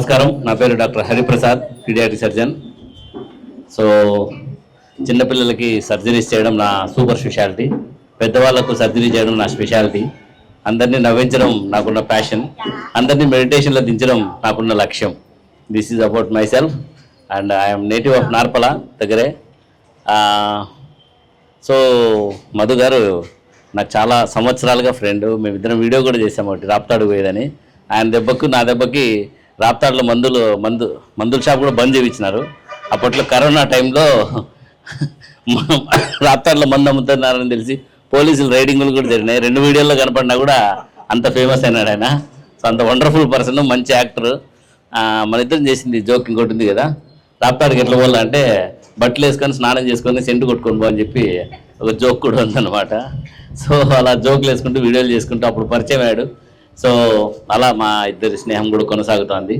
నమస్కారం. నా పేరు doctor Hariprasad paediatric surgeon. So చిన్నపిల్లలకి సర్జరీస్ చేయడం నా సూపర్ స్పెషాలిటీ. పెద్దవాళ్ళకు సర్జరీ చేయడం నా స్పెషాలిటీ. అందరినీ నవ్వించడం నాకున్న ప్యాషన్. అందరినీ మెడిటేషన్లో దించడం నాకున్న లక్ష్యం. This is about myself and I'm native of Narpala దగ్గరే. సో మధు గారు నాకు చాలా సంవత్సరాలుగా ఫ్రెండ్ మేమిద్దరం వీడియో కూడా చేసాము ఒకటి రాప్తాడు పోయేదని ఆయన దెబ్బకు నా దెబ్బకి రాప్తాడులో మందులు మందు మందుల షాప్ కూడా బంద్ చేయించినారు అప్పట్లో కరోనా టైంలో మనం రాప్తాడులో మందు అమ్ముతున్నారని తెలిసి పోలీసులు రైడింగ్లు కూడా జరిగినాయి. రెండు వీడియోల్లో కనపడినా కూడా అంత ఫేమస్ అయినాడు ఆయన. సో అంత వండర్ఫుల్ పర్సన్ మంచి యాక్టర్. మన ఇద్దరం చేసింది జోక్ ఇంకోటి ఉంది కదా. రాప్తాడికి ఎట్లా పోవాలంటే బట్టలు వేసుకొని స్నానం చేసుకొని సెంటు కొట్టుకొని పో అని చెప్పి ఒక జోక్ కూడా ఉందన్నమాట. సో అలా జోకులు వేసుకుంటూ వీడియోలు చేసుకుంటూ అప్పుడు పరిచయం అయ్యాడు. సో అలా మా ఇద్దరి స్నేహం కూడా కొనసాగుతోంది.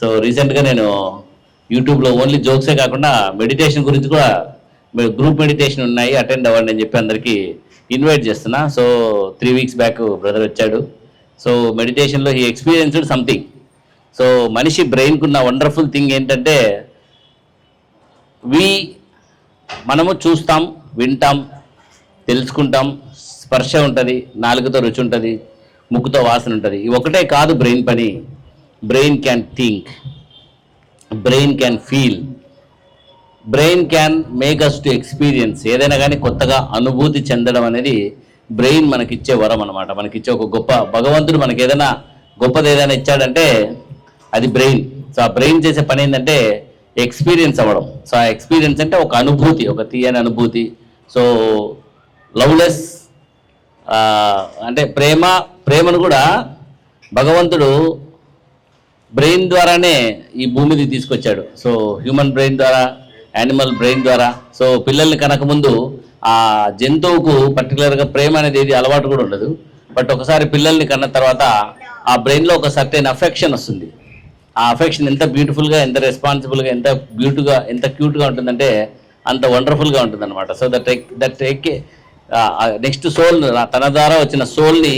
సో రీసెంట్గా నేను యూట్యూబ్లో ఓన్లీ జోక్సే కాకుండా మెడిటేషన్ గురించి కూడా గ్రూప్ మెడిటేషన్ ఉన్నాయి అటెండ్ అవ్వండి అని చెప్పి అందరికీ ఇన్వైట్ చేస్తున్నా. So three weeks back brother వచ్చాడు. సో మెడిటేషన్లో ఈ ఎక్స్పీరియన్స్డ్ సంథింగ్ సో మనిషి బ్రెయిన్కు ఉన్న వండర్ఫుల్ థింగ్ ఏంటంటే వి మనము చూస్తాం వింటాం తెలుసుకుంటాం స్పర్శ ఉంటుంది నాలుగుతో రుచి ఉంటుంది ముక్కుతో వాసన ఉంటుంది. ఇవి ఒకటే కాదు బ్రెయిన్ పని. Brain can think. Brain can feel. Brain can make us to experience. ఏదైనా కానీ కొత్తగా అనుభూతి చెందడం అనేది బ్రెయిన్ మనకిచ్చే వరం అనమాట మనకిచ్చే ఒక గొప్ప భగవంతుడు మనకి ఏదైనా గొప్పది ఏదైనా ఇచ్చాడంటే అది బ్రెయిన్. సో ఆ బ్రెయిన్ చేసే పని ఏంటంటే ఎక్స్పీరియన్స్ అవ్వడం. సో ఆ ఎక్స్పీరియన్స్ అంటే ఒక అనుభూతి ఒక తీయని అనుభూతి. సో లవ్లెస్ అంటే ప్రేమ ప్రేమను కూడా భగవంతుడు బ్రెయిన్ ద్వారానే ఈ భూమిది తీసుకొచ్చాడు. సో హ్యూమన్ బ్రెయిన్ ద్వారా యానిమల్ బ్రెయిన్ ద్వారా. సో పిల్లల్ని కనకముందు ఆ జంతువుకు పర్టికులర్గా ప్రేమ అనేది ఏది అలవాటు కూడా ఉండదు. బట్ ఒకసారి పిల్లల్ని కన్న తర్వాత ఆ బ్రెయిన్లో ఒక సర్టైన్ అఫెక్షన్ వస్తుంది. ఆ అఫెక్షన్ ఎంత బ్యూటిఫుల్గా ఎంత రెస్పాన్సిబుల్గా ఎంత బ్యూటిగా ఎంత క్యూట్గా ఉంటుందంటే అంత వండర్ఫుల్గా ఉంటుంది అనమాట so that that take next soul తన ద్వారా వచ్చిన సోల్ని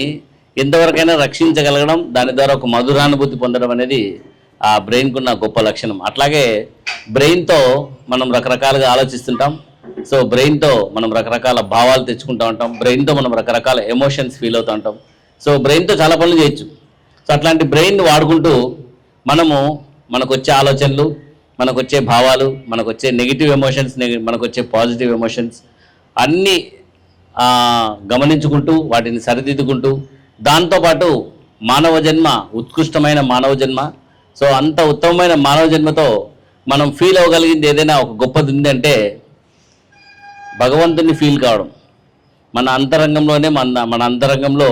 ఎంతవరకైనా రక్షించగలగడం దాని ద్వారా ఒక మధురానుభూతి పొందడం అనేది ఆ బ్రెయిన్కు ఉన్న గొప్ప లక్షణం. అట్లాగే బ్రెయిన్తో మనం రకరకాలుగా ఆలోచిస్తుంటాం. సో బ్రెయిన్తో మనం రకరకాల భావాలు తెచ్చుకుంటూ ఉంటాం. బ్రెయిన్తో మనం రకరకాల ఎమోషన్స్ ఫీల్ అవుతూ ఉంటాం. సో బ్రెయిన్తో చాలా పనులు చేయొచ్చు. సో అట్లాంటి బ్రెయిన్ వాడుకుంటూ మనము మనకు వచ్చే ఆలోచనలు మనకు వచ్చే భావాలు మనకు వచ్చే నెగిటివ్ ఎమోషన్స్ మనకు వచ్చే పాజిటివ్ ఎమోషన్స్ అన్నీ గమనించుకుంటూ వాటిని సరిదిద్దుకుంటూ దాంతోపాటు మానవ జన్మ ఉత్కృష్టమైన మానవ జన్మ. సో అంత ఉత్తమమైన మానవ జన్మతో మనం ఫీల్ అవ్వగలిగింది ఏదైనా ఒక గొప్పది ఉంది అంటే భగవంతుని ఫీల్ కావడం. మన అంతరంగంలోనే మన మన అంతరంగంలో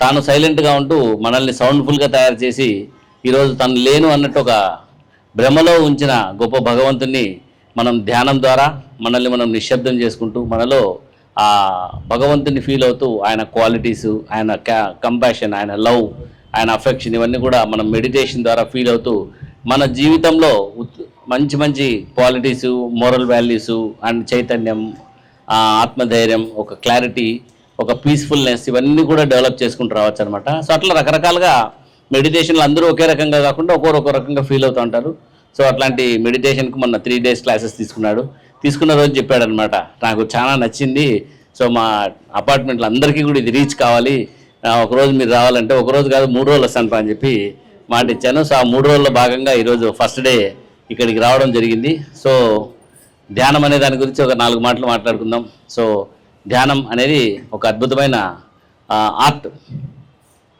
తాను సైలెంట్గా ఉంటూ మనల్ని సౌండ్ఫుల్గా తయారు చేసి ఈరోజు తను లేను అన్నట్టు ఒక భ్రమలో ఉంచిన గొప్ప భగవంతుని మనం ధ్యానం ద్వారా మనల్ని మనం నిశ్శబ్దం చేసుకుంటూ మనలో ఆ భగవంతుని ఫీల్ అవుతూ ఆయన క్వాలిటీస్ ఆయన కంపాషన్ ఆయన లవ్ ఆయన అఫెక్షన్ ఇవన్నీ కూడా మనం మెడిటేషన్ ద్వారా ఫీల్ అవుతూ మన జీవితంలో మంచి మంచి క్వాలిటీస్ మోరల్ వాల్యూస్ అండ్ చైతన్యం ఆత్మధైర్యం ఒక క్లారిటీ ఒక పీస్ఫుల్నెస్ ఇవన్నీ కూడా డెవలప్ చేసుకుంటూ రావచ్చు అనమాట సో అట్లా రకరకాలుగా మెడిటేషన్లు అందరూ ఒకే రకంగా కాకుండా ఒక్కొరు ఒక రకంగా ఫీల్ అవుతూ ఉంటారు. సో అట్లాంటి మెడిటేషన్కి మొన్న త్రీ డేస్ క్లాసెస్ తీసుకున్నాడు. తీసుకున్న రోజు చెప్పాడనమాట. నాకు చాలా నచ్చింది. సో మా అపార్ట్మెంట్లో అందరికీ కూడా ఇది రీచ్ కావాలి. ఒకరోజు ఒక రోజు మీరు రావాలంటే ఒక రోజు కాదు మూడు రోజులు వస్తాను అని చెప్పి మాట ఇచ్చాను. సో ఆ మూడు రోజుల్లో భాగంగా ఈరోజు ఫస్ట్ డే ఇక్కడికి రావడం జరిగింది. సో ధ్యానం అనే దాని గురించి ఒక నాలుగు మాటలు మాట్లాడుకుందాం. సో ధ్యానం అనేది ఒక అద్భుతమైన ఆర్ట్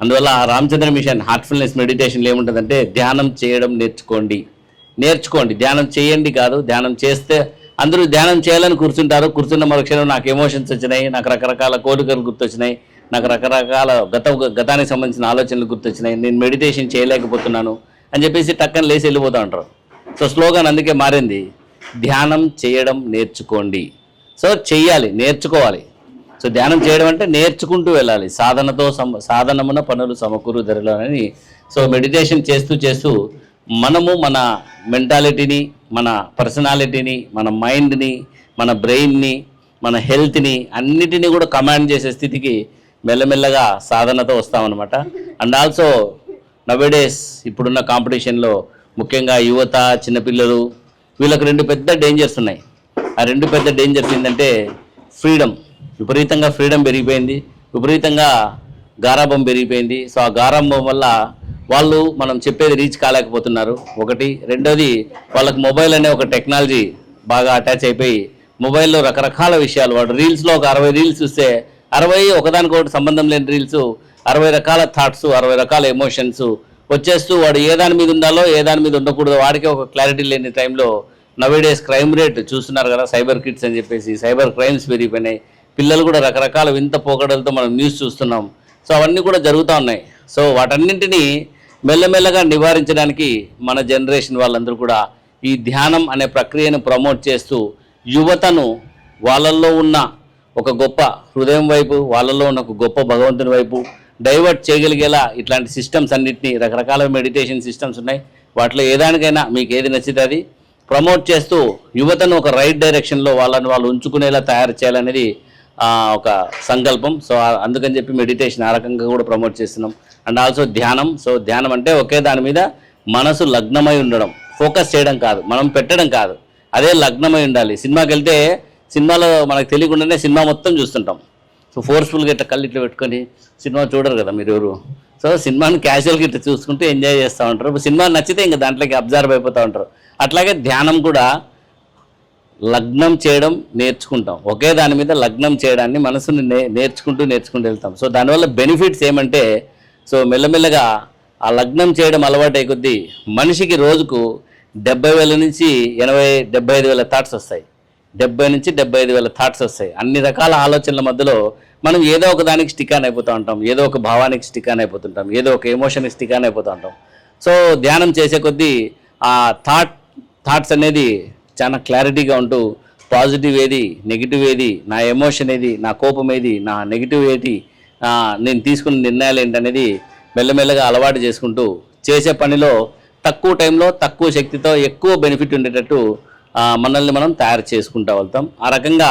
అందువల్ల రామచంద్ర మిషన్ హార్ట్ఫుల్నెస్ మెడిటేషన్లో ఏముంటుందంటే ధ్యానం చేయడం నేర్చుకోండి. నేర్చుకోండి. ధ్యానం చేయండి కాదు ధ్యానం చేస్తే అందరూ ధ్యానం చేయాలని కూర్చుంటారు. కూర్చున్న మరుక్షణం నాకు ఎమోషన్స్ వచ్చినాయి. నాకు రకరకాల కోరికలు గుర్తొచ్చినాయి. నాకు రకరకాల గత గతానికి సంబంధించిన ఆలోచనలు గుర్తొచ్చినాయి. నేను మెడిటేషన్ చేయలేకపోతున్నాను అని చెప్పేసి టక్కన లేచి వెళ్ళిపోతూ ఉంటారు. సో స్లోగన్ అందుకే మారింది. ధ్యానం చేయడం నేర్చుకోండి. సో చెయ్యాలి నేర్చుకోవాలి. సో ధ్యానం చేయడం అంటే నేర్చుకుంటూ వెళ్ళాలి. సాధనతో సమ సాధనమున పనులు సమకూరు ధరలో అని. సో మెడిటేషన్ చేస్తూ చేస్తూ మనము మన మెంటాలిటీని మన పర్సనాలిటీని మన మైండ్ని మన బ్రెయిన్ని మన హెల్త్ని అన్నిటినీ కూడా కమాండ్ చేసే స్థితికి మెల్లమెల్లగా సాధనతో వస్తామన్నమాట. అండ్ ఆల్సో నవేడేస్ ఇప్పుడున్న కాంపిటీషన్లో ముఖ్యంగా యువత చిన్నపిల్లలు వీళ్ళకి రెండు పెద్ద డేంజర్స్ ఉన్నాయి. ఆ రెండు పెద్ద డేంజర్స్ ఏంటంటే ఫ్రీడమ్. విపరీతంగా ఫ్రీడమ్ పెరిగిపోయింది. విపరీతంగా గారాభం పెరిగిపోయింది. సో ఆ గారాభం వల్ల వాళ్ళు మనం చెప్పేది రీచ్ కాలేకపోతున్నారు. ఒకటి. రెండోది వాళ్ళకి మొబైల్ అనే ఒక టెక్నాలజీ బాగా అటాచ్ అయిపోయి మొబైల్లో రకరకాల విషయాలు వాడు రీల్స్లో ఒక అరవై రీల్స్ చూస్తే అరవై ఒకదానికొకటి సంబంధం లేని రీల్స్ అరవై రకాల థాట్స్ అరవై రకాల ఎమోషన్స్ వచ్చేస్తూ వాడు ఏ దాని మీద ఉండాలో ఏ దాని మీద ఉండకూడదు వాడికి ఒక క్లారిటీ లేని టైంలో నవేడేస్ క్రైమ్ రేట్ చూస్తున్నారు కదా సైబర్ కిట్స్ అని చెప్పేసి సైబర్ క్రైమ్స్ పెరిగిపోయినాయి. పిల్లలు కూడా రకరకాల వింత పోకడలతో మనం న్యూస్ చూస్తున్నాం. సో అవన్నీ కూడా జరుగుతూ ఉన్నాయి. సో వాటన్నింటినీ మెల్లమెల్లగా నివారించడానికి మన జనరేషన్ వాళ్ళందరూ కూడా ఈ ధ్యానం అనే ప్రక్రియను ప్రమోట్ చేస్తూ యువతను వాళ్ళల్లో ఉన్న ఒక గొప్ప హృదయం వైపు వాళ్ళల్లో ఉన్న ఒక గొప్ప భగవంతుని వైపు డైవర్ట్ చేయగలిగేలా ఇట్లాంటి సిస్టమ్స్ అన్నింటినీ రకరకాల మెడిటేషన్ సిస్టమ్స్ ఉన్నాయి. వాటిలో ఏదానికైనా మీకు ఏది నచ్చితే అది ప్రమోట్ చేస్తూ యువతను ఒక రైట్ డైరెక్షన్లో వాళ్ళని వాళ్ళు ఉంచుకునేలా తయారు చేయాలనేది ఒక సంకల్పం. సో అందుకని చెప్పి మెడిటేషన్ ఆ రకంగా కూడా ప్రమోట్ చేస్తున్నాం. అండ్ ఆల్సో ధ్యానం. సో ధ్యానం అంటే ఒకే దాని మీద మనసు లగ్నమై ఉండడం. ఫోకస్ చేయడం కాదు. మనం పెట్టడం కాదు. అదే లగ్నమై ఉండాలి. సినిమాకి వెళ్తే సినిమాలో మనకు తెలియకుండానే సినిమా మొత్తం చూస్తుంటాం. సో ఫోర్స్ఫుల్గా ఇట్లా కళ్ళు ఇట్లా పెట్టుకొని సినిమా చూడరు కదా మీరు ఎవరు? సో సినిమాని క్యాజువల్గా ఇట్లా చూసుకుంటూ ఎంజాయ్ చేస్తూ ఉంటారు. ఇప్పుడు సినిమా నచ్చితే ఇంకా దాంట్లోకి అబ్జర్వ్ అయిపోతూ ఉంటారు. అట్లాగే ధ్యానం కూడా లగ్నం చేయడం నేర్చుకుంటాం. ఒకే దాని మీద లగ్నం చేయడాన్ని మనసుని నే నేర్చుకుంటూ నేర్చుకుంటూ వెళ్తాం. సో దానివల్ల బెనిఫిట్స్ ఏమంటే సో మెల్లమెల్లగా ఆ లగ్నం చేయడం అలవాటు కొద్దీ మనిషికి రోజుకు డెబ్బై వేల నుంచి ఎనభై డెబ్బై ఐదు వేల థాట్స్ వస్తాయి. డెబ్బై నుంచి డెబ్బై ఐదు వేల థాట్స్ వస్తాయి. అన్ని రకాల ఆలోచనల మధ్యలో మనం ఏదో ఒక దానికి స్టికాన్ అయిపోతూ ఉంటాం. ఏదో ఒక భావానికి స్టికాన్ అయిపోతుంటాం. ఏదో ఒక ఎమోషన్కి స్టికాన్ అయిపోతూ ఉంటాం. సో ధ్యానం చేసే కొద్దీ ఆ థాట్ థాట్స్ అనేది చాలా క్లారిటీగా ఉంటూ పాజిటివ్ ఏది నెగిటివ్ ఏది నా ఎమోషన్ ఏది నా కోపం ఏది నా నెగిటివ్ ఏది నేను తీసుకున్న నిర్ణయాలు ఏంటనేది మెల్లమెల్లగా అలవాటు చేసుకుంటూ చేసే పనిలో తక్కువ టైంలో తక్కువ శక్తితో ఎక్కువ బెనిఫిట్ ఉండేటట్టు మనల్ని మనం తయారు చేసుకుంటూ వెళ్తాం. ఆ రకంగా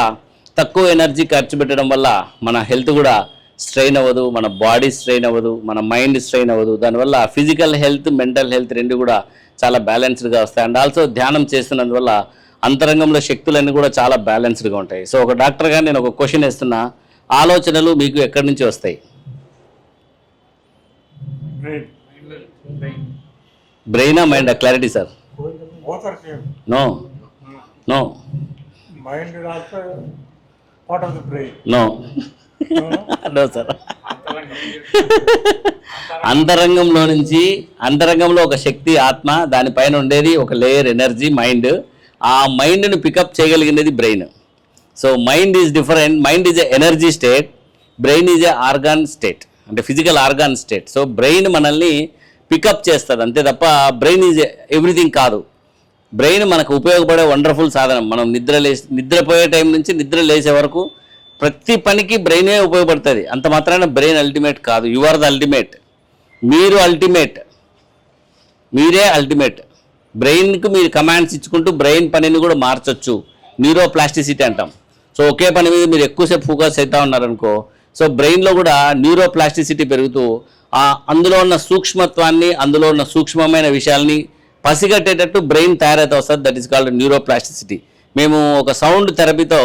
తక్కువ ఎనర్జీ ఖర్చు పెట్టడం వల్ల మన హెల్త్ కూడా స్ట్రెయిన్ అవ్వదు మన బాడీ స్ట్రెయిన్ అవ్వదు మన మైండ్ స్ట్రెయిన్ అవ్వదు. దానివల్ల ఫిజికల్ హెల్త్ మెంటల్ హెల్త్ రెండు కూడా చాలా బ్యాలెన్స్డ్గా వస్తాయి. అండ్ ఆల్సో ధ్యానం చేస్తున్నందువల్ల అంతరంగంలో శక్తులన్నీ కూడా చాలా బ్యాలెన్స్డ్గా ఉంటాయి. సో ఒక డాక్టర్గా నేను ఒక క్వశ్చన్ వేస్తున్నా. ఆలోచనలు మీకు ఎక్కడి నుంచి వస్తాయి. బ్రెయినా mind clarity sir. No no brain. No? No sir. అంతరంగంలో నుంచి అంతరంగంలో ఒక శక్తి ఆత్మ దానిపైన ఉండేది ఒక లేయర్ ఎనర్జీ మైండ్. ఆ మైండ్ను pick up చేయగలిగినది brain. So mind is different. Mind is a energy state. Brain is a organ state. అంటే physical organ state. So brain మనల్ని పికప్ చేస్తుంది. అంతే తప్ప బ్రెయిన్ ఈజ్ ఎవ్రీథింగ్ కాదు. బ్రెయిన్ మనకు ఉపయోగపడే వండర్ఫుల్ సాధనం. మనం నిద్ర లేసి నిద్రపోయే టైం నుంచి నిద్ర లేచే వరకు ప్రతి పనికి బ్రెయినే ఉపయోగపడుతుంది. అంత మాత్రాన బ్రెయిన్ అల్టిమేట్ కాదు. You are the ultimate. మీరు అల్టిమేట్. మీరే అల్టిమేట్. బ్రెయిన్కి మీరు కమాండ్స్ ఇచ్చుకుంటూ బ్రెయిన్ పనిని కూడా మార్చొచ్చు. న్యూరో ప్లాస్టిసిటీ అంటాం. సో ఒకే పని మీద మీరు ఎక్కువసేపు ఫోకస్ అవుతా ఉన్నారనుకో సో బ్రెయిన్లో కూడా న్యూరో ప్లాస్టిసిటీ పెరుగుతూ ఆ అందులో ఉన్న సూక్ష్మత్వాన్ని అందులో ఉన్న సూక్ష్మమైన విషయాల్ని పసిగట్టేటట్టు బ్రెయిన్ తయారైతే వస్తుంది. That is called neuroplasticity మేము ఒక సౌండ్ థెరపీతో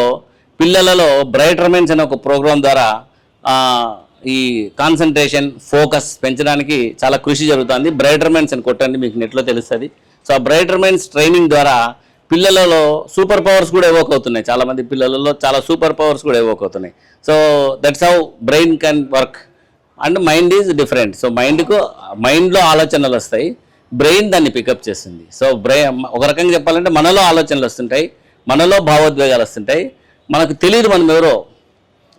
పిల్లలలో బ్రైటర్మెంట్స్ అనే ఒక ప్రోగ్రాం ద్వారా ఈ కాన్సన్ట్రేషన్ ఫోకస్ పెంచడానికి చాలా కృషి జరుగుతుంది. బ్రైటర్మెంట్స్ అని కొట్టండి మీకు నెట్లో తెలుస్తుంది. సో ఆ బ్రైటర్మెంట్స్ ట్రైనింగ్ ద్వారా పిల్లలలో సూపర్ పవర్స్ కూడా ఎవోక్ అవుతున్నాయి. చాలామంది పిల్లలలో చాలా సూపర్ పవర్స్ కూడా ఎవోక్ అవుతున్నాయి. So that's how brain can work and mind is different. So మైండ్కు మైండ్లో ఆలోచనలు వస్తాయి. బ్రెయిన్ దాన్ని పికప్ చేస్తుంది. సో బ్రెయిన్ ఒక రకంగా చెప్పాలంటే మనలో ఆలోచనలు వస్తుంటాయి. మనలో భావోద్వేగాలు వస్తుంటాయి. మనకు తెలియదు మనం ఎవరో.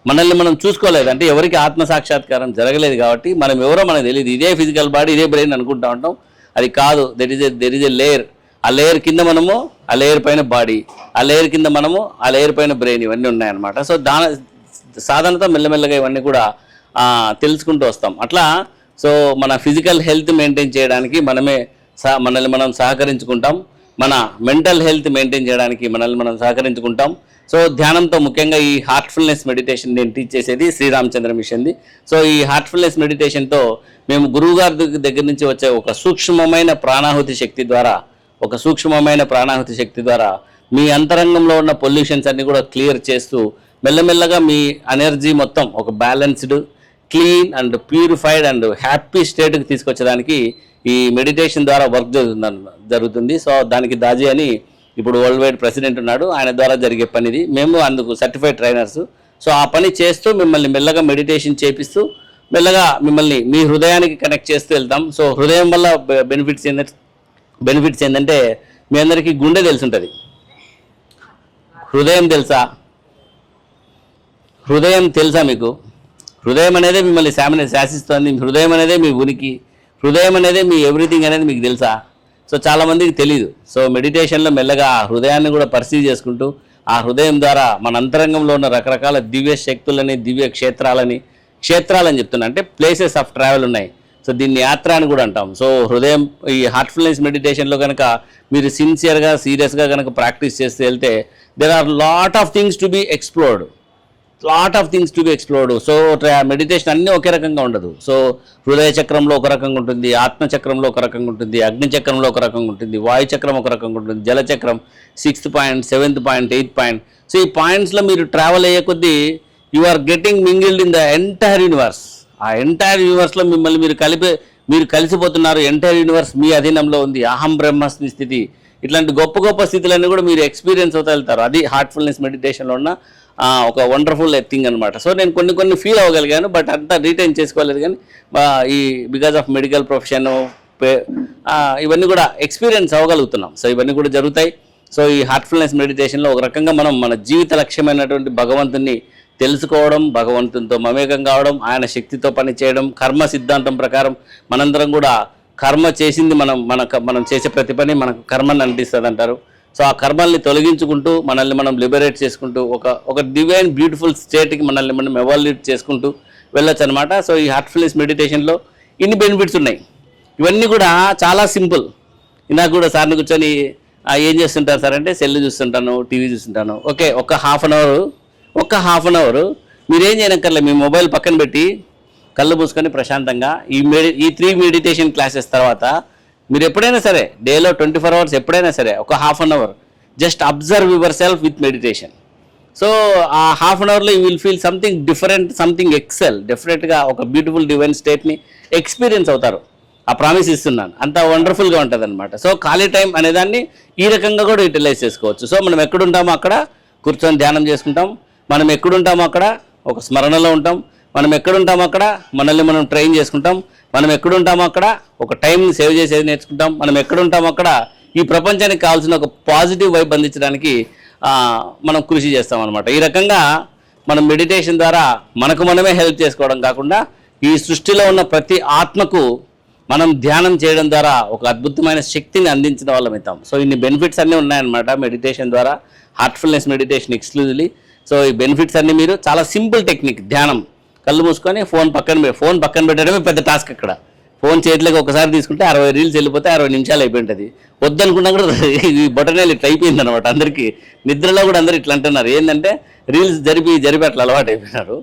మనల్ని మనం చూసుకోలేదు. అంటే ఎవరికి ఆత్మ సాక్షాత్కారం జరగలేదు కాబట్టి మనం ఎవరో మనకు తెలియదు. ఇదే ఫిజికల్ బాడీ ఇదే బ్రెయిన్ అనుకుంటా ఉంటాం. అది కాదు. There is a there is a layer ఆ లేయర్ కింద మనము ఆ లేయర్ పైన బాడీ ఆ లేయర్ కింద మనము ఆ లేయర్ పైన బ్రెయిన్ ఇవన్నీ ఉన్నాయన్నమాట. సో దాని సాధనతో మెల్లమెల్లగా ఇవన్నీ కూడా తెలుసుకుంటూ వస్తాం. అట్లా సో మన ఫిజికల్ హెల్త్ మెయింటైన్ చేయడానికి మనమే సహ మనల్ని మనం సహకరించుకుంటాం. మన మెంటల్ హెల్త్ మెయింటైన్ చేయడానికి మనల్ని మనం సహకరించుకుంటాం. సో ధ్యానంతో ముఖ్యంగా ఈ హార్ట్ఫుల్నెస్ మెడిటేషన్ నేను టీచ్ చేసేది శ్రీరామచంద్ర మిషన్ది. సో ఈ హార్ట్ఫుల్నెస్ మెడిటేషన్తో మేము గురువుగారి దగ్గర నుంచి వచ్చే ఒక సూక్ష్మమైన ప్రాణాహుతి శక్తి ద్వారా ఒక సూక్ష్మమైన ప్రాణాహుతి శక్తి ద్వారా మీ అంతరంగంలో ఉన్న పొల్యూషన్స్ అన్ని కూడా క్లియర్ చేస్తూ మెల్లమెల్లగా మీ ఎనర్జీ మొత్తం ఒక balanced clean and purified and happy స్టేట్కి తీసుకొచ్చడానికి ఈ మెడిటేషన్ ద్వారా వర్క్ జరుగుతుంది జరుగుతుంది. సో దానికి దాజీ అని ఇప్పుడు వరల్డ్ వైడ్ ప్రెసిడెంట్ ఉన్నాడు ఆయన ద్వారా జరిగే పని ఇది మేము అందుకు సర్టిఫైడ్ ట్రైనర్స్ సో ఆ పని చేస్తూ మిమ్మల్ని మెల్లగా మెడిటేషన్ చేపిస్తూ మెల్లగా మిమ్మల్ని మీ హృదయానికి కనెక్ట్ చేస్తూ వెళ్తాం. సో హృదయం వల్ల బెనిఫిట్స్ ఏంటంటే బెనిఫిట్స్ ఏంటంటే మీ అందరికీ గుండె తెలుసుంటుంది. హృదయం తెలుసా? హృదయం తెలుసా మీకు? హృదయం అనేది మిమ్మల్ని శామని శాసిస్తుంది. హృదయం అనేదే మీ ఉనికి. హృదయం అనేది మీ ఎవ్రీథింగ్ అనేది మీకు తెలుసా? సో చాలామందికి తెలియదు సో మెడిటేషన్లో మెల్లగా ఆ హృదయాన్ని కూడా పరిశీలి చేసుకుంటూ ఆ హృదయం ద్వారా మన అంతరంగంలో ఉన్న రకరకాల దివ్య శక్తులని దివ్య క్షేత్రాలని క్షేత్రాలని చెప్తున్నా. అంటే ప్లేసెస్ ఆఫ్ ట్రావెల్ ఉన్నాయి. సో దీన్ని యాత్ర అని కూడా అంటాం. సో హృదయం ఈ హార్ట్ఫుల్నెస్ మెడిటేషన్లో కనుక మీరు సిన్సియర్గా సీరియస్గా కనుక ప్రాక్టీస్ చేస్తే వెళ్తే there are lot of things to be explored lot of things to be explored so meditation అన్నీ ఒకే రకంగా ఉండదు. సో హృదయ చక్రంలో ఒక రకంగా ఉంటుంది ఆత్మ చక్రంలో ఒక రకంగా ఉంటుంది అగ్ని చక్రంలో ఒక రకంగా ఉంటుంది వాయు చక్రం ఒక రకంగా ఉంటుంది జలచక్రం sixth point seventh point eighth point so ఈ పాయింట్స్లో మీరు ట్రావెల్ అయ్యే కొద్దీ you are getting mingled in the entire universe ఆ ఎంటైర్ యూనివర్స్లో మిమ్మల్ని మీరు కలిపే మీరు కలిసిపోతున్నారు ఎంటైర్ యూనివర్స్ మీ అధీనంలో ఉంది. అహం బ్రహ్మస్ని స్థితి. ఇట్లాంటి గొప్ప గొప్ప స్థితులన్నీ కూడా మీరు ఎక్స్పీరియన్స్ అవుతా వెళ్తారు. అది హార్ట్ఫుల్నెస్ మెడిటేషన్లో ఉన్న ఒక వండర్ఫుల్ థింగ్ అనమాట సో నేను కొన్ని కొన్ని ఫీల్ అవ్వగలిగాను బట్ అంతా రీటైన్ చేసుకోలేదు కానీ ఈ బికాజ్ ఆఫ్ మెడికల్ ప్రొఫెషన్ ఇవన్నీ కూడా ఎక్స్పీరియన్స్ అవ్వగలుగుతున్నాం. సో ఇవన్నీ కూడా జరుగుతాయి. సో ఈ హార్ట్ఫుల్నెస్ మెడిటేషన్లో ఒక రకంగా మనం మన జీవిత లక్ష్యమైనటువంటి భగవంతుని తెలుసుకోవడం భగవంతునితో మమేకం కావడం ఆయన శక్తితో పనిచేయడం కర్మ సిద్ధాంతం ప్రకారం మనందరం కూడా కర్మ చేసింది మనం మన మనం చేసే ప్రతి పని మనకు కర్మని అనిపిస్తుంది అంటారు సో ఆ కర్మల్ని తొలగించుకుంటూ మనల్ని మనం లిబరేట్ చేసుకుంటూ ఒక ఒక డివైన్ బ్యూటిఫుల్ స్టేట్కి మనల్ని మనం ఎవాల్యూట్ చేసుకుంటూ వెళ్ళొచ్చు అనమాట సో ఈ హార్ట్ఫుల్నెస్ మెడిటేషన్లో ఇన్ని బెనిఫిట్స్ ఉన్నాయి. ఇవన్నీ కూడా చాలా సింపుల్ ఇందాక కూడా సార్ని కూర్చొని ఏం చేస్తుంటారు సార్? అంటే సెల్ చూస్తుంటాను టీవీ చూస్తుంటాను. ఓకే ఒక హాఫ్ అన్ అవర్ ఒక్క హాఫ్ అన్ అవర్ మీరేం చేయనక్కర్లే మీ మొబైల్ పక్కన పెట్టి కళ్ళు మూసుకొని ప్రశాంతంగా ఈ మెడి ఈ త్రీ మెడిటేషన్ క్లాసెస్ తర్వాత మీరు ఎప్పుడైనా సరే డేలో ట్వంటీ ఫోర్ అవర్స్ ఎప్పుడైనా సరే ఒక half an hour just observe yourself with meditation so ఆ హాఫ్ అన్ అవర్లో you will feel something different something excel డెఫినెట్గా ఒక బ్యూటిఫుల్ డివైన్ స్టేట్ని ఎక్స్పీరియన్స్ అవుతారు. ఆ ప్రామిస్ ఇస్తున్నాను. అంత వండర్ఫుల్గా ఉంటుంది అనమాట సో ఖాళీ టైం అనేదాన్ని ఈ రకంగా కూడా యూటిలైజ్ చేసుకోవచ్చు. సో మనం ఎక్కడుంటామో అక్కడ కూర్చొని ధ్యానం చేసుకుంటాం. మనం ఎక్కడుంటామో అక్కడ ఒక స్మరణలో ఉంటాం. మనం ఎక్కడుంటాం అక్కడ మనల్ని మనం ట్రైన్ చేసుకుంటాం. మనం ఎక్కడుంటాం అక్కడ ఒక టైంని సేవ్ చేసేది నేర్చుకుంటాం. మనం ఎక్కడుంటాం అక్కడ ఈ ప్రపంచానికి కావాల్సిన ఒక పాజిటివ్ వైబ్ అందించడానికి మనం కృషి చేస్తాం అనమాట ఈ రకంగా మనం మెడిటేషన్ ద్వారా మనకు మనమే హెల్ప్ చేసుకోవడం కాకుండా ఈ సృష్టిలో ఉన్న ప్రతి ఆత్మకు మనం ధ్యానం చేయడం ద్వారా ఒక అద్భుతమైన శక్తిని అందించిన వాళ్ళం అవుతాం. సో ఇన్ని బెనిఫిట్స్ అన్నీ ఉన్నాయన్నమాట మెడిటేషన్ ద్వారా. హార్ట్ఫుల్నెస్ మెడిటేషన్ ఎక్స్క్లూజివ్లీ సో ఈ బెనిఫిట్స్ అన్నీ మీరు చాలా సింపుల్ టెక్నిక్ ధ్యానం కళ్ళు మూసుకొని ఫోన్ పక్కన ఫోన్ పక్కన పెట్టడమే పెద్ద టాస్క్ అక్కడ. ఫోన్ చేతిలోకి ఒకసారి తీసుకుంటే అరవై రీల్స్ వెళ్ళిపోతే అరవై నిమిషాలు అయిపోయి ఉంటుంది వద్దనుకున్నా కూడా ఈ బొటనేలు ఇట్లా అయిపోయింది అనమాట అందరికీ. నిద్రలో కూడా అందరూ ఇట్లా అంటున్నారు. ఏంటంటే రీల్స్ జరిపి జరిపి అట్లా అలవాటు అయిపోయినారు.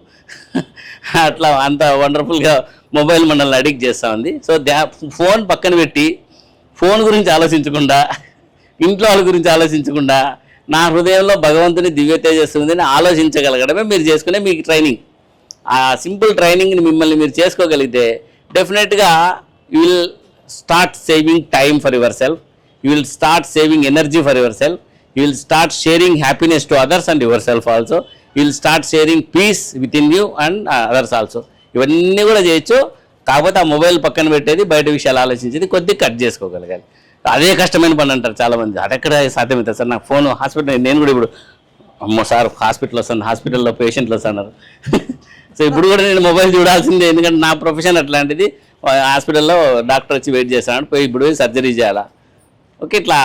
అట్లా అంత వండర్ఫుల్గా మొబైల్ మనల్ని అడిక్ట్ చేస్తూ ఉంది. సో ధ్యా ఫోన్ పక్కన పెట్టి ఫోన్ గురించి ఆలోచించకుండా ఇంట్లో వాళ్ళ గురించి ఆలోచించకుండా నా హృదయంలో భగవంతుని దివ్య తేజస్సు ఉందని ఆలోచించగలగడమే మీరు చేసుకునే మీకు ట్రైనింగ్. ఆ సింపుల్ ట్రైనింగ్ని మిమ్మల్ని మీరు చేసుకోగలిగితే డెఫినెట్గా you will start saving time for yourself you will start saving energy for yourself you will start sharing happiness to others and yourself also you will start sharing peace within you and others also. ఇవన్నీ కూడా చేయొచ్చు కాకపోతే ఆ mobile పక్కన పెట్టేది బయట విషయాలు ఆలోచించేది కొద్దిగా కట్ చేసుకోగలగాలి. అదే కష్టమైన పని అంటారు చాలామంది అదెక్కడ సాధ్యమవుతుంది సార్ నాకు ఫోన్ హాస్పిటల్ నేను కూడా ఇప్పుడు అమ్మో సార్ హాస్పిటల్ వస్తాను హాస్పిటల్లో పేషెంట్లు వస్తున్నారు. సో ఇప్పుడు కూడా నేను మొబైల్ చూడాల్సిందే ఎందుకంటే నా ప్రొఫెషన్ అట్లాంటిది. హాస్పిటల్లో డాక్టర్ వచ్చి వెయిట్ చేస్తాను పోయి ఇప్పుడు పోయి సర్జరీ చేయాలా. ఓకే ఇట్లా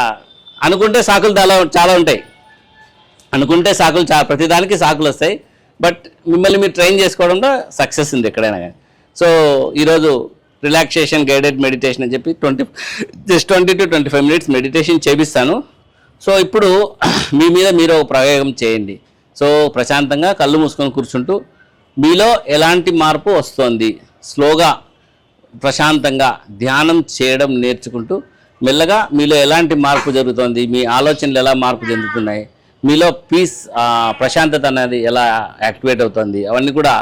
అనుకుంటే సాకులు చాలా చాలా ఉంటాయి. అనుకుంటే సాకులు చా ప్రతిదానికి సాకులు వస్తాయి. బట్ మిమ్మల్ని మీరు ట్రైన్ చేసుకోవడంలో సక్సెస్ ఉంది ఎక్కడైనా కానీ. సో ఈరోజు రిలాక్సేషన్ గైడెడ్ మెడిటేషన్ అని చెప్పి twenty just twenty to twenty five minutes meditation చేపిస్తాను. సో ఇప్పుడు మీ మీద మీరు ఒక ప్రయోగం చేయండి. సో ప్రశాంతంగా కళ్ళు మూసుకొని కూర్చుంటూ మీలో ఎలాంటి మార్పు వస్తోంది? స్లోగా ప్రశాంతంగా ధ్యానం చేయడం నేర్చుకుంటూ మెల్లగా మీలో ఎలాంటి మార్పు జరుగుతోంది? మీ ఆలోచనలు ఎలా మార్పు చెందుతున్నాయి? మీలో పీస్ ప్రశాంతత అనేది ఎలా యాక్టివేట్ అవుతుంది? అవన్నీ కూడా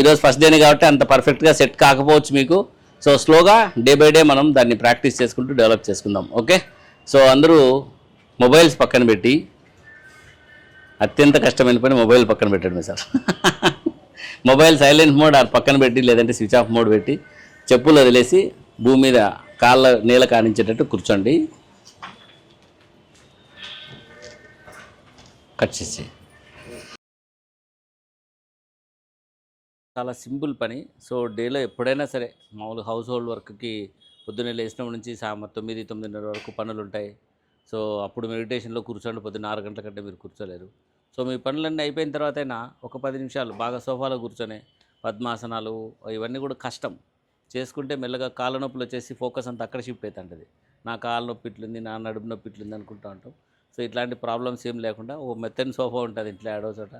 ఈరోజు ఫస్ట్ డేనే కాబట్టి అంత పర్ఫెక్ట్గా సెట్ కాకపోవచ్చు మీకు. సో స్లోగా డే బై డే మనం దాన్ని ప్రాక్టీస్ చేసుకుంటూ డెవలప్ చేసుకుందాం. ఓకే సో అందరూ మొబైల్స్ పక్కన పెట్టి అత్యంత కష్టమైన పని మొబైల్ పక్కన పెట్టడమే సార్. మొబైల్ సైలెంట్ మోడ్ ఆ పక్కన పెట్టి లేదంటే స్విచ్ ఆఫ్ మోడ్ పెట్టి చెప్పులు వదిలేసి భూమి మీద కాళ్ళ నీళ్ళ కానించేటట్టు కూర్చోండి. కట్ చేసి చాలా సింపుల్ పని. సో డేలో ఎప్పుడైనా సరే మామూలు హౌస్ హోల్డ్ వర్క్కి పొద్దున్నే లేచినప్పటి నుంచి సా తొమ్మిది తొమ్మిదిన్నర వరకు పనులు ఉంటాయి సో అప్పుడు మెడిటేషన్లో కూర్చోండి పొద్దున్న ఆరు గంటల కంటే మీరు కూర్చోలేరు. సో మీ పనులన్నీ అయిపోయిన తర్వాత అయినా ఒక పది నిమిషాలు బాగా సోఫాలో కూర్చొని పద్మాసనాలు ఇవన్నీ కూడా కష్టం. చేసుకుంటే మెల్లగా కాళ్ళ నొప్పులు వచ్చేసి ఫోకస్ అంతా అక్కడ షిఫ్ట్ అవుతుంటుంది నా కాళ్ళ నొప్పి ఇట్లుంది నా నడుము నొప్పి ఇట్లుంది అనుకుంటా ఉంటాం. సో ఇట్లాంటి ప్రాబ్లమ్స్ ఏం లేకుండా ఓ మెత్తని సోఫా ఉంటుంది ఇంట్లో ఆడో చోట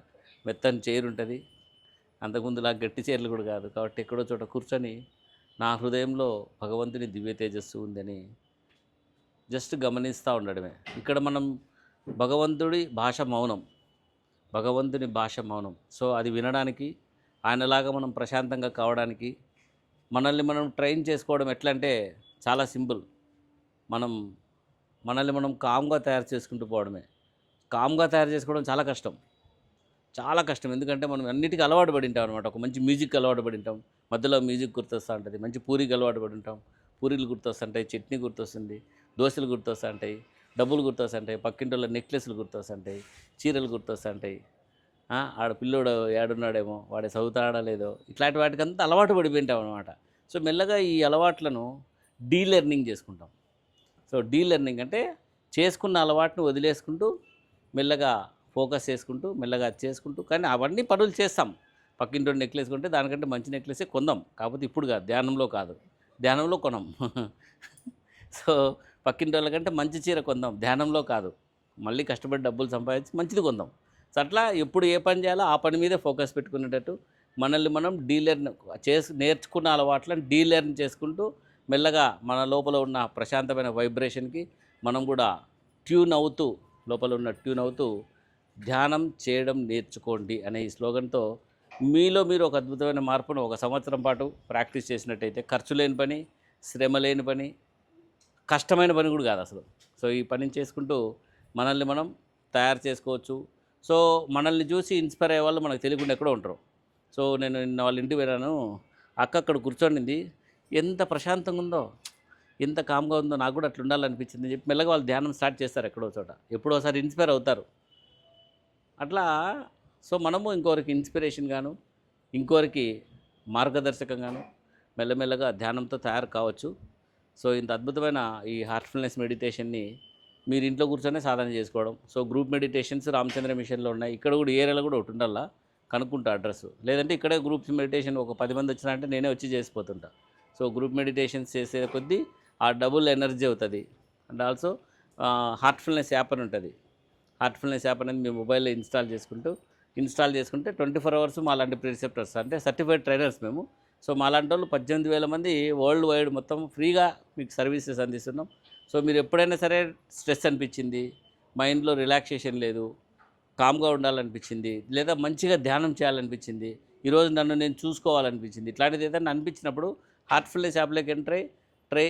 మెత్తని చైర్ ఉంటుంది. అంతకుముందులా గట్టి చీరలు కూడా కాదు కాబట్టి ఎక్కడో చోట కూర్చొని నా హృదయంలో భగవంతుని దివ్య తేజస్సు ఉందని జస్ట్ గమనిస్తూ ఉండడమే. ఇక్కడ మనం భగవంతుడి భాష మౌనం. భగవంతుని భాష మౌనం. సో అది వినడానికి ఆయనలాగా మనం ప్రశాంతంగా కావడానికి మనల్ని మనం ట్రైన్ చేసుకోవడం ఎట్లా అంటే చాలా సింపుల్. మనం మనల్ని మనం కామ్గా తయారు చేసుకుంటూ పోవడమే. కామ్గా తయారు చేసుకోవడం చాలా కష్టం. చాలా కష్టం. ఎందుకంటే మనం అన్నిటికీ అలవాటు పడి ఉంటాం అనమాట ఒక మంచి మ్యూజిక్ అలవాటు పడి ఉంటాం. మధ్యలో మ్యూజిక్ గుర్తొస్తూ ఉంటుంది. మంచి పూరికి అలవాటు పడి ఉంటాం. పూరీలు గుర్తొస్తుంటాయి చట్నీ గుర్తొస్తుంది దోశలు గుర్తొస్తుంటాయి డబ్బులు గుర్తొస్తుంటాయి పక్కింటి నెక్లెస్లు గుర్తొస్తుంటాయి చీరలు గుర్తొస్తుంటాయి. ఆడ పిల్లోడు ఏడున్నాడేమో వాడే చదువుతాడా లేదో ఇట్లాంటి వాటికంతా అలవాటు పడిపోయింటాం అనమాట సో మెల్లగా ఈ అలవాట్లను డీ లెర్నింగ్ చేసుకుంటాం. సో డీ లెర్నింగ్ అంటే చేసుకున్న అలవాటును వదిలేసుకుంటూ మెల్లగా ఫోకస్ చేసుకుంటూ మెల్లగా చేసుకుంటూ కానీ అవన్నీ పనులు చేస్తాం. పక్కింటి నెక్లెస్ కొంటే దానికంటే మంచి నెక్లెసే కొందాం కాకపోతే ఇప్పుడు కాదు ధ్యానంలో కాదు. ధ్యానంలో కొనం. సో పక్కింటి వాళ్ళకంటే మంచి చీర కొందాం. ధ్యానంలో కాదు. మళ్ళీ కష్టపడి డబ్బులు సంపాదించి మంచిది కొందాం. సో అట్లా ఎప్పుడు ఏ పని చేయాలో ఆ పని మీదే ఫోకస్ పెట్టుకునేటట్టు మనల్ని మనం డీలర్ని చేసి నేర్చుకున్న అలవాట్లను డీలర్ని చేసుకుంటూ మెల్లగా మన లోపల ఉన్న ప్రశాంతమైన వైబ్రేషన్కి మనం కూడా ట్యూన్ అవుతూ లోపల ఉన్న ట్యూన్ అవుతూ ధ్యానం చేయడం నేర్చుకోండి అనే ఈ స్లోగన్తో మీలో మీరు ఒక అద్భుతమైన మార్పును ఒక సంవత్సరం పాటు ప్రాక్టీస్ చేసినట్టయితే ఖర్చు లేని పని శ్రమ లేని పని కష్టమైన పని కూడా కాదు అసలు. సో ఈ పనిని చేసుకుంటూ మనల్ని మనం తయారు చేసుకోవచ్చు. సో మనల్ని చూసి ఇన్స్పైర్ అయ్యే వాళ్ళు మనకు తెలియకుండా ఎక్కడో ఉంటారు. సో నేను నిన్న వాళ్ళ ఇంటికి వెళ్ళాను. అక్క అక్కడ కూర్చోండింది ఎంత ప్రశాంతంగా ఉందో ఎంత కామ్గా ఉందో నాకు కూడా అట్లా ఉండాలనిపించింది చెప్పి మెల్లగా వాళ్ళు ధ్యానం స్టార్ట్ చేస్తారు ఎక్కడో చోట. ఎప్పుడో ఒకసారి ఇన్స్పైర్ అవుతారు. అట్లా సో మనము ఇంకోరికి ఇన్స్పిరేషన్ గాను ఇంకోరికి మార్గదర్శకంగాను మెల్లమెల్లగా ధ్యానంతో తయారు కావచ్చు. సో ఇంత అద్భుతమైన ఈ హార్ట్ఫుల్నెస్ మెడిటేషన్ని మీరు ఇంట్లో కూర్చొనే సాధన చేసుకోవడం. సో గ్రూప్ మెడిటేషన్స్ రామచంద్ర మిషన్లో ఉన్నాయి. ఇక్కడ కూడా ఏరియాలో కూడా ఒకటి ఉండాలా? కనుక్కుంటా అడ్రస్. లేదంటే ఇక్కడే గ్రూప్ మెడిటేషన్ ఒక పది మంది వచ్చినారంటే నేనే వచ్చి చేసిపోతుంటా. సో గ్రూప్ మెడిటేషన్స్ చేసే కొద్దీ ఆ డబుల్ ఎనర్జీ అవుతుంది. అండ్ ఆల్సో హార్ట్ఫుల్నెస్ యాప్ అని ఉంటుంది. హార్ట్ఫుల్నెస్ యాప్ అనేది మీ మొబైల్లో ఇన్స్టాల్ చేసుకుంటూ ఇన్స్టాల్ చేసుకుంటే ట్వంటీ ఫోర్ అవర్స్ మా లాంటి ప్రిసెప్టర్స్ అంటే సర్టిఫైడ్ ట్రైనర్స్ మేము. సో మా లాంటి వాళ్ళు పద్దెనిమిది వేల మంది వరల్డ్ వైడ్ మొత్తం ఫ్రీగా మీకు సర్వీసెస్ అందిస్తున్నాం. సో మీరు ఎప్పుడైనా సరే స్ట్రెస్ అనిపించింది మైండ్లో రిలాక్సేషన్ లేదు కామ్గా ఉండాలనిపించింది లేదా మంచిగా ధ్యానం చేయాలనిపించింది ఈరోజు నన్ను నేను చూసుకోవాలనిపించింది ఇట్లాంటిది ఏదైనా అనిపించినప్పుడు హార్ట్ఫుల్నెస్ యాప్లోకి ఎంటర్ అయ్యి ట్రై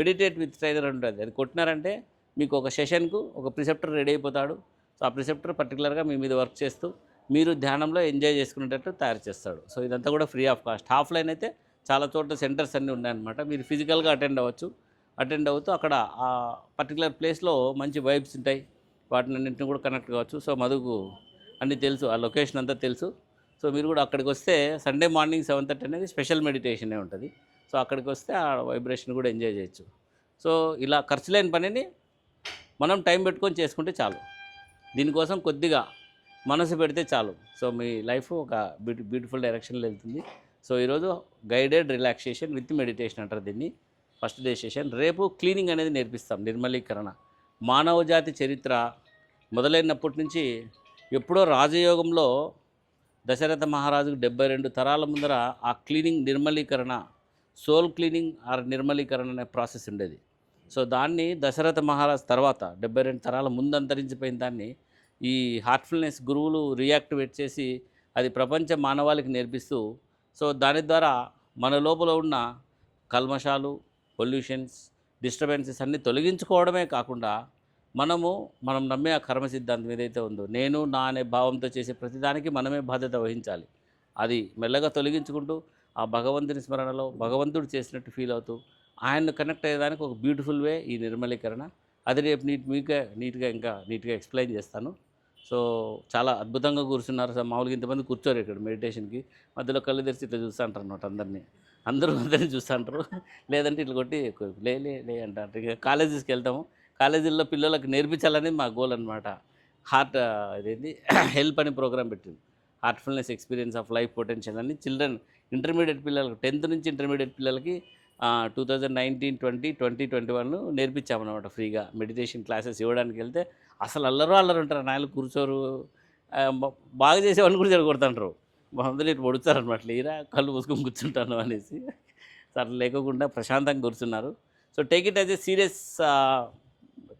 మెడిటేట్ విత్ ట్రైనర్ ఉంటుంది. అది కొట్టినారంటే మీకు ఒక సెషన్కు ఒక ప్రిసెప్టర్ రెడీ అయిపోతాడు. సో ఆ ప్రిసెప్టర్ పర్టికులర్గా మీ మీద వర్క్ చేస్తూ మీరు ధ్యానంలో ఎంజాయ్ చేసుకునేటట్టు తయారు చేస్తాడు. సో ఇదంతా కూడా ఫ్రీ ఆఫ్ కాస్ట్. ఆఫ్లైన్ అయితే చాలా చోట్ల సెంటర్స్ అన్నీ ఉన్నాయన్నమాట. మీరు ఫిజికల్గా అటెండ్ అవ్వచ్చు. అటెండ్ అవుతూ అక్కడ ఆ పర్టికులర్ ప్లేస్లో మంచి వైబ్స్ ఉంటాయి. వాటిని అన్నింటిని కూడా కనెక్ట్ కావచ్చు. సో మధుకు అన్నీ తెలుసు. ఆ లొకేషన్ అంతా తెలుసు. సో మీరు కూడా అక్కడికి వస్తే సండే మార్నింగ్ సెవెన్ థర్టీ అనేది స్పెషల్ మెడిటేషనే ఉంటుంది. సో అక్కడికి వస్తే ఆ వైబ్రేషన్ కూడా ఎంజాయ్ చేయొచ్చు. సో ఇలా ఖర్చు లేని పనిని మనం టైం పెట్టుకొని చేసుకుంటే చాలు. దీనికోసం కొద్దిగా మనసు పెడితే చాలు. సో మీ లైఫ్ ఒక బ్యూటి బ్యూటిఫుల్ డైరెక్షన్లో వెళ్తుంది. సో ఈరోజు గైడెడ్ రిలాక్సేషన్ విత్ మెడిటేషన్ అంటారు దీన్ని. ఫస్ట్ డే సెషన్ రేపు క్లీనింగ్ అనేది నేర్పిస్తాం. నిర్మలీకరణ. మానవజాతి చరిత్ర మొదలైనప్పటి నుంచి ఎప్పుడో రాజయోగంలో దశరథ మహారాజుకు డెబ్బై రెండు తరాల ముందర ఆ క్లీనింగ్ నిర్మలీకరణ సోల్ క్లీనింగ్ ఆర్ నిర్మలీకరణ అనే ప్రాసెస్ ఉండేది. సో దాన్ని దశరథ మహారాజ్ తర్వాత డెబ్బై రెండు తరాల ముందు అంతరించిపోయిన దాన్ని ఈ హార్ట్ఫుల్నెస్ గురువులు రియాక్టివేట్ చేసి అది ప్రపంచ మానవాళికి నేర్పిస్తూ సో దాని ద్వారా మన లోపల ఉన్న కల్మషాలు పొల్యూషన్స్ డిస్టర్బెన్సెస్ అన్నీ తొలగించుకోవడమే కాకుండా మనము మనం నమ్మే ఆ కర్మ సిద్ధాంతం ఏదైతే ఉందో నేను నా అనే భావంతో చేసే ప్రతిదానికి మనమే బాధ్యత వహించాలి. అది మెల్లగా తొలగించుకుంటూ ఆ భగవంతుని స్మరణలో భగవంతుడు చేసినట్టు ఫీల్ అవుతూ ఆయన్ను కనెక్ట్ అయ్యేదానికి ఒక బ్యూటిఫుల్ వే ఈ నిర్మలీకరణ. అది రేపు నీట్ మీకే నీట్గా ఇంకా నీట్గా ఎక్స్ప్లెయిన్ చేస్తాను. సో చాలా అద్భుతంగా కూర్చున్నారు. సార్ మామూలుగా ఇంతమంది కూర్చోరు ఇక్కడ మెడిటేషన్కి. మధ్యలో కళ్ళు తెరిచి ఇట్లా చూస్తూ అంటారు అనమాట అందరినీ. అందరూ అందరినీ చూస్తూ అంటారు. లేదంటే ఇట్లా కొట్టి లే లే లే అంటారు. ఇక కాలేజెస్కి వెళ్తాము. కాలేజీల్లో పిల్లలకు నేర్పించాలని మా గోల్ అనమాట హార్ట్ ఇదేంటి హెల్ప్ అని ప్రోగ్రామ్ పెట్టింది. Heartfulness experience of life potential అని చిల్డ్రన్ ఇంటర్మీడియట్ పిల్లలకు టెన్త్ నుంచి ఇంటర్మీడియట్ పిల్లలకి two thousand nineteen twenty twenty twenty one నేర్పించామన్నమాట ఫ్రీగా. మెడిటేషన్ క్లాసెస్ ఇవ్వడానికి వెళ్తే అసలు అల్లరు అల్లరు ఉంటారు నాయలు కూర్చోరు బాగా చేసేవాడిని కూడా జరగొడతాంటారు మొదలు ఇటు పొడుస్తారు అనమాట లేరా కళ్ళు మూసుకొని కూర్చుంటాను అనేసి. సరే లేకుండా ప్రశాంతంగా కూర్చున్నారు. So take it as a serious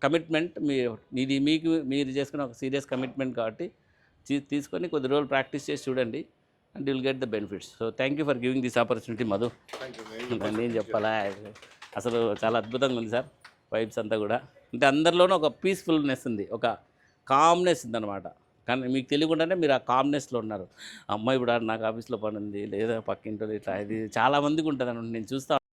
commitment. మీ ఇది మీకు మీరు చేసుకున్న ఒక సీరియస్ కమిట్మెంట్ కాబట్టి తీసుకొని కొద్ది రోజులు ప్రాక్టీస్ చేసి చూడండి. And will get the benefits. So thank you for giving this opportunity Madhu. నేను చెప్పాలా? అసలు చాలా అద్భుతంగా ఉంది సార్. వైబ్స్ అంతా కూడా. అంటే అందరిలోనూ ఒక పీస్ఫుల్నెస్ ఉంది ఒక కామ్నెస్ ఉందన్నమాట. కానీ మీకు తెలియకుండానే మీరు ఆ కామ్నెస్లో ఉన్నారు. అమ్మాయి ఇప్పుడు నాకు ఆఫీస్లో పని ఉంది లేదా పక్కింటో ఇట్లా ఇది చాలా మందికి ఉంటుంది నేను చూస్తాను